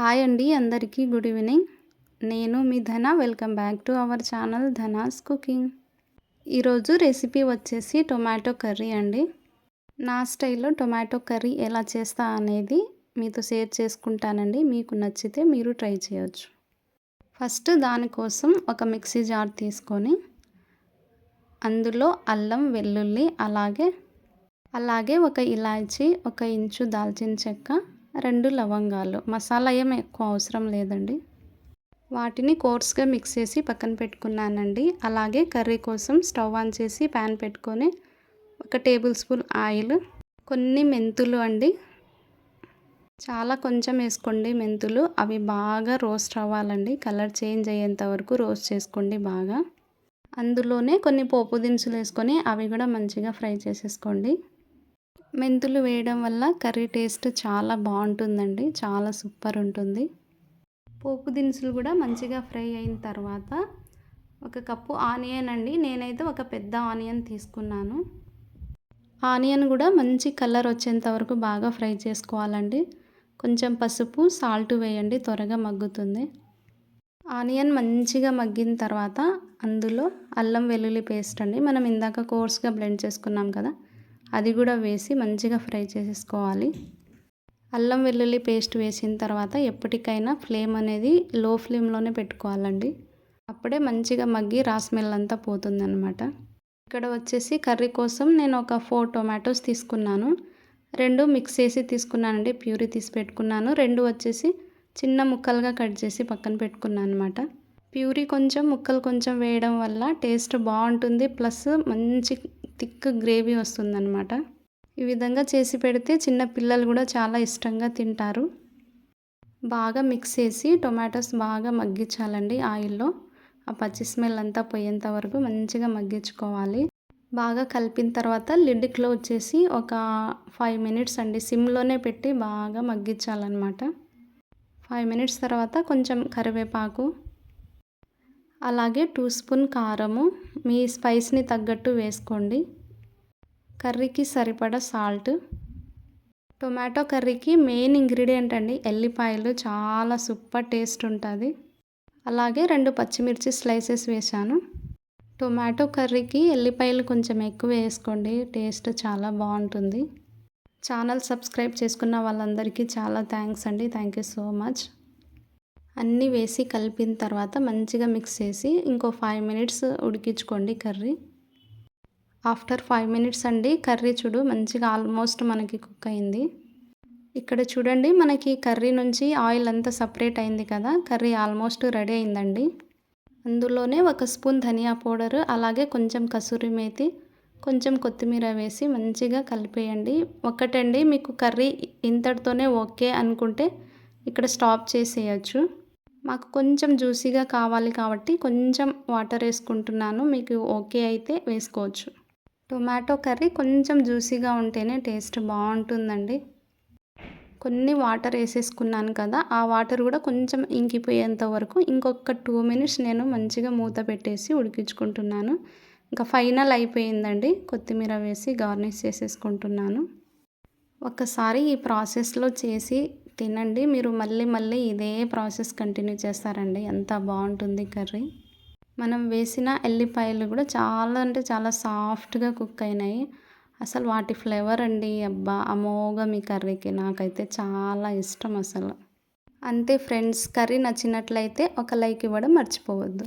Hi అండి అందరికీ good evening. నేను మీ Dhana welcome back to our channel Dhana's cooking. ఈరోజు రెసిపీ వచ్చేసి టొమాటో కర్రీ అండి. నా స్టైల్లో టొమాటో కర్రీ ఎలా చేస్తా అనేది మీతో షేర్ చేసుకుంటానండి. మీకు నచ్చితే మీరు ట్రై చేయొచ్చు. ఫస్ట్ దానికోసం ఒక మిక్సీ జార్ తీసుకొని అందులో అల్లం వెల్లుల్లి అలాగే అలాగే ఒక ఇలాచీ ఒక ఇంచు దాల్చిన చెక్క రెండు లవంగాలు. మసాలా ఏం ఎక్కువ అవసరం లేదండి. వాటిని కోర్స్గా మిక్స్ చేసి పక్కన పెట్టుకున్నానండి. అలాగే కర్రీ కోసం స్టవ్ ఆన్ చేసి ప్యాన్ పెట్టుకొని ఒక టేబుల్ స్పూన్ ఆయిల్ కొన్ని మెంతులు అండి. చాలా కొంచెం వేసుకోండి మెంతులు. అవి బాగా రోస్ట్ అవ్వాలండి. కలర్ చేంజ్ అయ్యేంత వరకు రోస్ట్ చేసుకోండి బాగా. అందులోనే కొన్ని పోపు దినుసులు వేసుకొని అవి కూడా మంచిగా ఫ్రై చేసేసుకోండి. మెంతులు వేయడం వల్ల కర్రీ టేస్ట్ చాలా బాగుంటుందండి. చాలా సూపర్ ఉంటుంది. పోపు దినుసులు కూడా మంచిగా ఫ్రై అయిన తర్వాత ఒక కప్పు ఆనియన్ అండి. నేనైతే ఒక పెద్ద ఆనియన్ తీసుకున్నాను. ఆనియన్ కూడా మంచి కలర్ వచ్చేంత వరకు బాగా ఫ్రై చేసుకోవాలండి. కొంచెం పసుపు సాల్ట్ వేయండి త్వరగా మగ్గుతుంది. ఆనియన్ మంచిగా మగ్గిన తర్వాత అందులో అల్లం వెల్లుల్లి పేస్ట్ అండి. మనం ఇందాక కోర్స్గా బ్లెండ్ చేసుకున్నాం కదా. అది కూడా వేసి మంచిగా ఫ్రై చేసేసుకోవాలి. అల్లం వెల్లుల్లి పేస్ట్ వేసిన తర్వాత ఎప్పటికైనా ఫ్లేమ్ అనేది లో ఫ్లేమ్లోనే పెట్టుకోవాలండి. అప్పుడే మంచిగా మగ్గి రాస్మెల్ అంతా పోతుందన్నమాట. ఇక్కడ వచ్చేసి కర్రీ కోసం నేను ఒక ఫోర్ టొమాటోస్ తీసుకున్నాను. రెండు మిక్స్ చేసి తీసుకున్నానండి ప్యూరీ తీసి పెట్టుకున్నాను. రెండు వచ్చేసి చిన్న ముక్కలుగా కట్ చేసి పక్కన పెట్టుకున్నాను అనమాట ప్యూరీ కొంచెం ముక్కలు కొంచెం వేయడం వల్ల టేస్ట్ బాగుంటుంది. ప్లస్ మంచి థిక్ గ్రేవీ వస్తుందన్నమాట. ఈ విధంగా చేసి పెడితే చిన్న పిల్లలు కూడా చాలా ఇష్టంగా తింటారు. బాగా మిక్స్ చేసి టొమాటోస్ బాగా మగ్గించాలండి ఆయిల్లో. ఆ పచ్చి స్మెల్ అంతా పోయేంత వరకు మంచిగా మగ్గించుకోవాలి. బాగా కలిపిన తర్వాత లిడ్ క్లోజ్ చేసి ఒక ఫైవ్ మినిట్స్ అండి సిమ్లోనే పెట్టి బాగా మగ్గించాలన్నమాట. ఫైవ్ మినిట్స్ తర్వాత కొంచెం కరివేపాకు అలాగే టూ స్పూన్ కారము. మీ స్పైస్ని తగ్గట్టు వేసుకోండి. కర్రీకి సరిపడా సాల్ట్. టొమాటో కర్రీకి మెయిన్ ఇంగ్రీడియంట్ అండి ఎల్లిపాయలు. చాలా సూపర్ టేస్ట్ ఉంటుంది. అలాగే రెండు పచ్చిమిర్చి స్లైసెస్ వేసాను టొమాటో కర్రీకి ఎల్లిపాయలు కొంచెం ఎక్కువ వేసుకోండి. టేస్ట్ చాలా బాగుంటుంది. ఛానల్ సబ్స్క్రైబ్ చేసుకున్న వాళ్ళందరికీ చాలా థ్యాంక్స్ అండి. Thank you so much. అన్నీ వేసి కలిపిన తర్వాత మంచిగా మిక్స్ చేసి ఇంకో ఫైవ్ మినిట్స్ ఉడికించుకోండి కర్రీ. ఆఫ్టర్ ఫైవ్ మినిట్స్ అండి. కర్రీ చూడు మంచిగా ఆల్మోస్ట్ మనకి కుక్ అయింది. ఇక్కడ చూడండి మనకి కర్రీ నుంచి ఆయిల్ అంతా సపరేట్ అయింది కదా. కర్రీ ఆల్మోస్ట్ రెడీ అయిందండి. అందులోనే ఒక స్పూన్ ధనియా పౌడర్ అలాగే కొంచెం కసూరి మేతి కొంచెం కొత్తిమీర వేసి మంచిగా కలిపేయండి. ఒకటండి మీకు కర్రీ ఇంతటితోనే ఓకే అనుకుంటే ఇక్కడ స్టాప్ చేసేయచ్చు. మాకు కొంచెం జ్యూసీగా కావాలి కాబట్టి కొంచెం వాటర్ వేసుకుంటున్నాను. మీకు ఓకే అయితే వేసుకోవచ్చు. టొమాటో కర్రీ కొంచెం జ్యూసీగా ఉంటేనే టేస్ట్ బాగుంటుందండి. కొన్ని వాటర్ వేసేసుకున్నాను కదా ఆ వాటర్ కూడా కొంచెం ఇంకిపోయేంత వరకు ఇంకొక టూ మినిట్స్ నేను మంచిగా మూత పెట్టేసి ఉడికించుకుంటున్నాను. ఇంకా ఫైనల్ అయిపోయిందండి కొత్తిమీర వేసి గార్నిష్ చేసేసుకుంటున్నాను. ఒకసారి ఈ ప్రాసెస్లో చేసి తినండి మీరు మళ్ళీ మళ్ళీ ఇదే ప్రాసెస్ కంటిన్యూ చేస్తారండి ఎంత బాగుంటుంది కర్రీ. మనం వేసిన ఎల్లిపాయలు కూడా చాలా అంటే చాలా సాఫ్ట్గా కుక్ అయినాయి. అసలు వాటి ఫ్లేవర్ అండి అబ్బా! అమోఘం ఈ కర్రీకి. నాకైతే చాలా ఇష్టం అసలు. అంతే ఫ్రెండ్స్ కర్రీ నచ్చినట్లయితే ఒక లైక్ ఇవ్వడం మర్చిపోవద్దు.